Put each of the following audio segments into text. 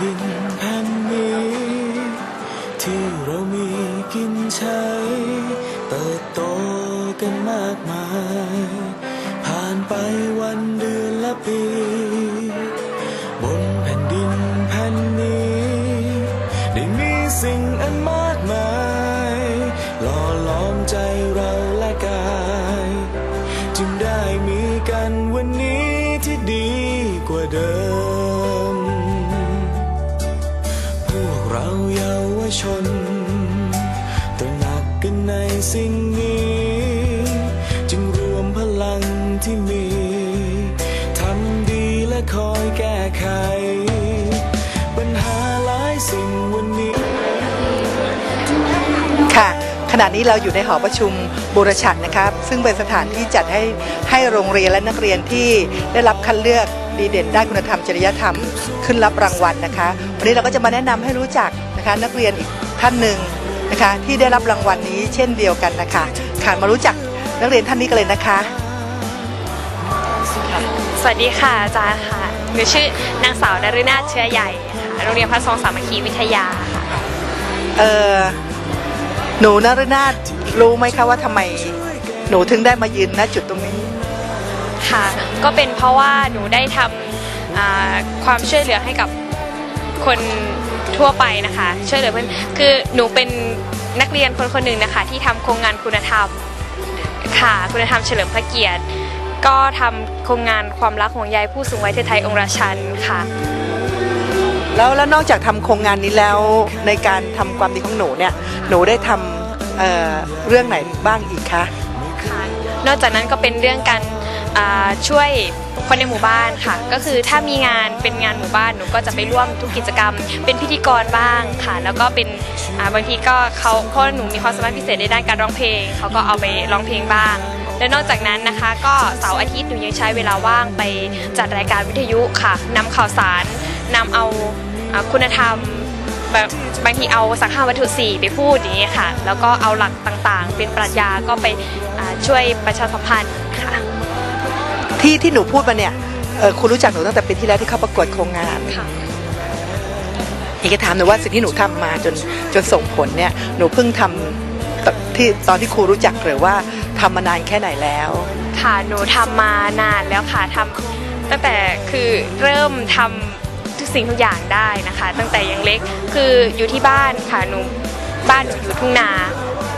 ดินแผ่นนี้ ที่เรามีกินใช้ เติบโตกันมากมาย ผ่านไปวันเดือนและปี สิ่งนี้ จึงรวมพลังที่มีทำดีและคอยแก้ไข ปัญหาหลายสิ่งวันนี้ ค่ะขณะนี้เราอยู่ในหอประชุมบูรชัดนะครับ ซึ่งเป็นสถานที่จัดให้ให้โรงเรียนและนักเรียนที่ได้รับคัดเลือกดีเด่นด้านคุณธรรมจริยธรรม ขึ้นรับรางวัลนะคะ วันนี้เราก็จะมาแนะนำให้รู้จักนะคะนักเรียนอีกท่านหนึ่ง นะคะที่ได้รับรางวัลนี้เช่นเดียวกันนะคะค่ะมารู้จักนักเรียนท่านนี้กันเลยนะคะ สวัสดีค่ะอาจารย์ค่ะหนูชื่อนางสาวนฤนาถเชื้อใหญ่ค่ะโรงเรียนพระทรงสามัคคีวิทยาค่ะเออหนูนรนาถรู้ไหมคะว่าทำไมหนูถึงได้มายืนณจุดตรงนี้ค่ะ ก็เป็นเพราะว่าหนูได้ทำอ่าความช่วยเหลือให้กับ คนทั่วไปนะคะ ช่วยเหลือเพื่อนคือหนูเป็นนักเรียนคนคนหนึ่งนะคะ ที่ทำโครงงานคุณธรรมค่ะคุณธรรมเฉลิมพระเกียรติ ก็ทำโครงงานความรักห่วงใยผู้สูงวัยเทศไทยองค์ราชันค่ะ แล้วแล้วนอกจากทำโครงงานนี้แล้วในการทำความดีของหนูเนี่ยหนูได้ทำเอ่อเรื่องไหนบ้างอีกคะ ค่ะนอกจากนั้นก็เป็นเรื่องการอ่าช่วย คนในหมู่บ้านค่ะ ก็คือถ้ามีงานเป็นงานหมู่บ้านหนูก็จะไปร่วมทุกกิจกรรม เป็นพิธีกรบ้างค่ะ แล้วก็เป็นอ่าบางทีก็เขาเพราะหนูมีความสามารถพิเศษในด้านการร้องเพลงเขาก็เอาไปร้องเพลงบ้าง และนอกจากนั้นนะคะ ก็เสาร์อาทิตย์หนูยังใช้เวลาว่างไปจัดรายการวิทยุค่ะนำข่าวสารนำเอาอ่าคุณธรรม แบบบางทีเอาสังฆาวัตถุสี่ไปพูดอย่างนี้ยค่ะ แล้วก็เอาหลักต่างๆ เป็นปรัชญาก็ไปอ่าช่วยประชาสัมพันธ์ ที่ที่หนูพูดมาเนี่ยเอ่อคุณรู้จักหนูตั้งแต่ปีที่แล้วที่เข้าประกวดโครงงานค่ะอยากจะถามหนูว่าสิ่งที่หนูทำมาจนจนส่งผลเนี่ยหนูเพิ่งทำตที่ตอนที่ครูรู้จักหรือว่าทำมานานแค่ไหนแล้ว ค่ะหนูทำมานานแล้วค่ะทำตั้งแต่คือเริ่มทำทุกสิ่งทุกอย่างได้นะคะ ตั้งแต่ยังเล็กคืออยู่ที่บ้านค่ะหนูบ้านหนูอยู่ทุ่งนา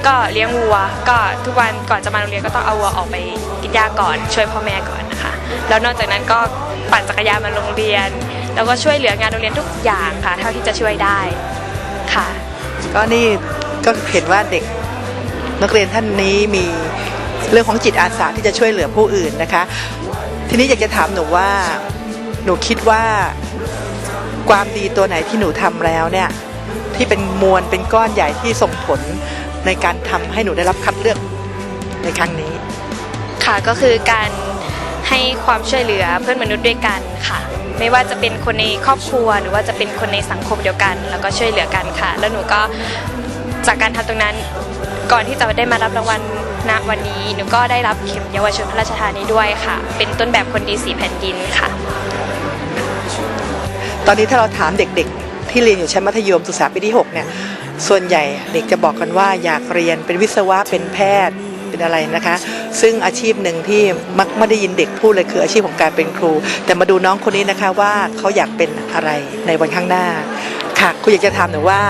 ก็เลี้ยงวัว ก็ทุกวันก่อนจะมาโรงเรียนก็ต้องเอาวัวออกไปกินหญ้าก่อน ช่วยพ่อแม่ก่อนนะคะ แล้วนอกจากนั้นก็ปั่นจักรยานมาโรงเรียน แล้วก็ช่วยเหลืองานโรงเรียนทุกอย่างค่ะ เท่าที่จะช่วยได้ค่ะ ก็นี่ก็เห็นว่าเด็กนักเรียนท่านนี้มีเรื่องของจิตอาสาที่จะช่วยเหลือผู้อื่นนะคะ ทีนี้อยากจะถามหนูว่าหนูคิดว่าความดีตัวไหนที่หนูทำแล้วเนี่ยที่เป็นมวลเป็นก้อนใหญ่ที่ส่งผล ในการทำให้หนูได้รับคัดเลือกในครั้งนี้ ค่ะก็คือการให้ความช่วยเหลือเพื่อนมนุษย์ด้วยกันค่ะ ไม่ว่าจะเป็นคนในครอบครัว หรือว่าจะเป็นคนในสังคมเดียวกัน แล้วก็ช่วยเหลือกันค่ะ แล้วหนูก็จากการทำตรงนั้นก่อนที่จะได้มารับรางวัลณวันนี้หนูก็ได้รับเข็มเยาวชนพระราชทานนี้ด้วยค่ะ เป็นต้นแบบคนดีสีแผ่นดินค่ะ ตอนนี้ถ้าเราถามเด็กๆ ที่เรียนอยู่ชั้นมัธยมศึกษาปีที่6เนี่ย ส่วนใหญ่เด็กจะบอกกันว่าอยากเรียนเป็นวิศวะเป็นแพทย์เป็นอะไรนะคะ ซึ่งอาชีพหนึ่งที่มักไม่ได้ยินเด็กพูดเลยคืออาชีพของการเป็นครู แต่มาดูน้องคนนี้นะคะว่าเขาอยากเป็นอะไรในวันข้างหน้า ค่ะคุณอยากจะถามหนูว่า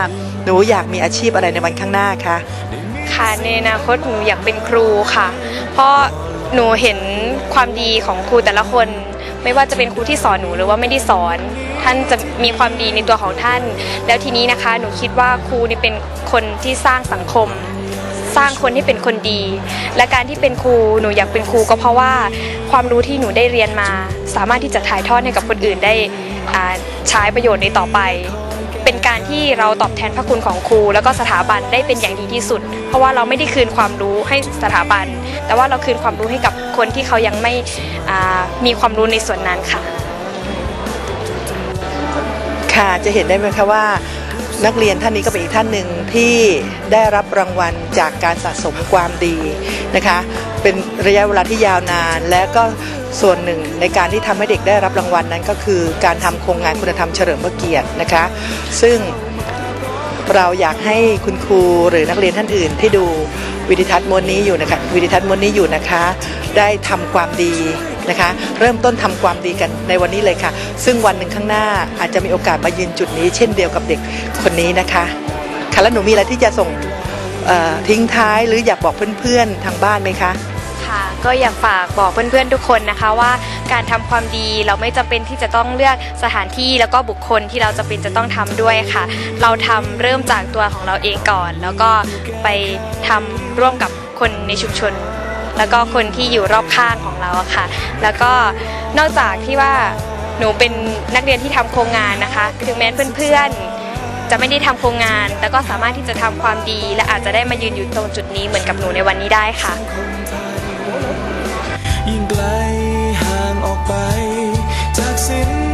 หนูอยากมีอาชีพอะไรในวันข้างหน้าคะค่ะในอนาคตหนูอยากเป็นครูค่ะ เพราะหนูเห็นความดีของครูแต่ละคน ไม่ว่าจะเป็นครูที่สอนหนูหรือว่าไม่ได้สอน ท่านจะมีความดีในตัวของท่าน แล้วทีนี้นะคะหนูคิดว่าครูนี่เป็นคนที่สร้างสังคม สร้างคนที่เป็นคนดี และการที่เป็นครูหนูอยากเป็นครูก็เพราะว่าความรู้ที่หนูได้เรียนมา สามารถที่จะถ่ายทอดให้กับคนอื่นได้ใช้ประโยชน์ในต่อไปเป็นการที่เราตอบแทนพระคุณของครู แล้วก็สถาบันได้เป็นอย่างดีที่สุด เพราะว่าเราไม่ได้คืนความรู้ให้สถาบัน แต่ว่าเราคืนความรู้ให้กับคนที่เขายังไม่มีความรู้ในส่วนนั้นค่ะ ค่ะจะเห็นได้ไหมคะว่านักเรียนท่านนี้ก็เป็นอีกท่านหนึ่งที่ได้รับรางวัลจากการสะสมความดีนะคะ เป็นระยะเวลาที่ยาวนาน และก็ส่วนหนึ่งในการที่ทำให้เด็กได้รับรางวัลนั้นก็คือ การทำโครงงานคุณธรรมเฉลิมพระเกียรตินะคะ ซึ่งเราอยากให้คุณครูหรือนักเรียนท่านอื่นที่ดูวิดิทัศน์มวนนี้อยู่นะคะวิดิทัศน์มวนนี้อยู่นะคะ ได้ทำความดี นะคะ เริ่มต้นทำความดีกันในวันนี้เลยค่ะ ซึ่งวันหนึ่งข้างหน้าอาจจะมีโอกาสมายืนจุดนี้ เช่นเดียวกับเด็กคนนี้นะคะค่ะแล้วหนูมีอะไรที่จะส่งทิ้งท้ายหรืออยากบอกเพื่อนๆทางบ้านไหมคะค่ะก็อยากฝากบอกเพื่อนๆทุกคนนะคะว่าการทำความดีเราไม่จำเป็นที่จะต้องเลือกสถานที่แล้วก็บุคคลที่เราจะเป็นจะต้องทำด้วยค่ะ เราทำเริ่มจากตัวของเราเองก่อน แล้วก็ไปทำร่วมกับคนในชุมชน แล้วก็คนที่อยู่รอบข้างของเราค่ะ แล้วก็นอกจากที่ว่าหนูเป็นนักเรียนที่ทำโครงงานนะคะถึงแม้เพื่อนๆจะไม่ได้ทำโครงงาน แต่ก็สามารถที่จะทำความดี และอาจจะได้มายืนอยู่ตรงจุดนี้เหมือนกับหนูในวันนี้ได้ค่ะยิ่งไกลห่างออกไปจากสิ้น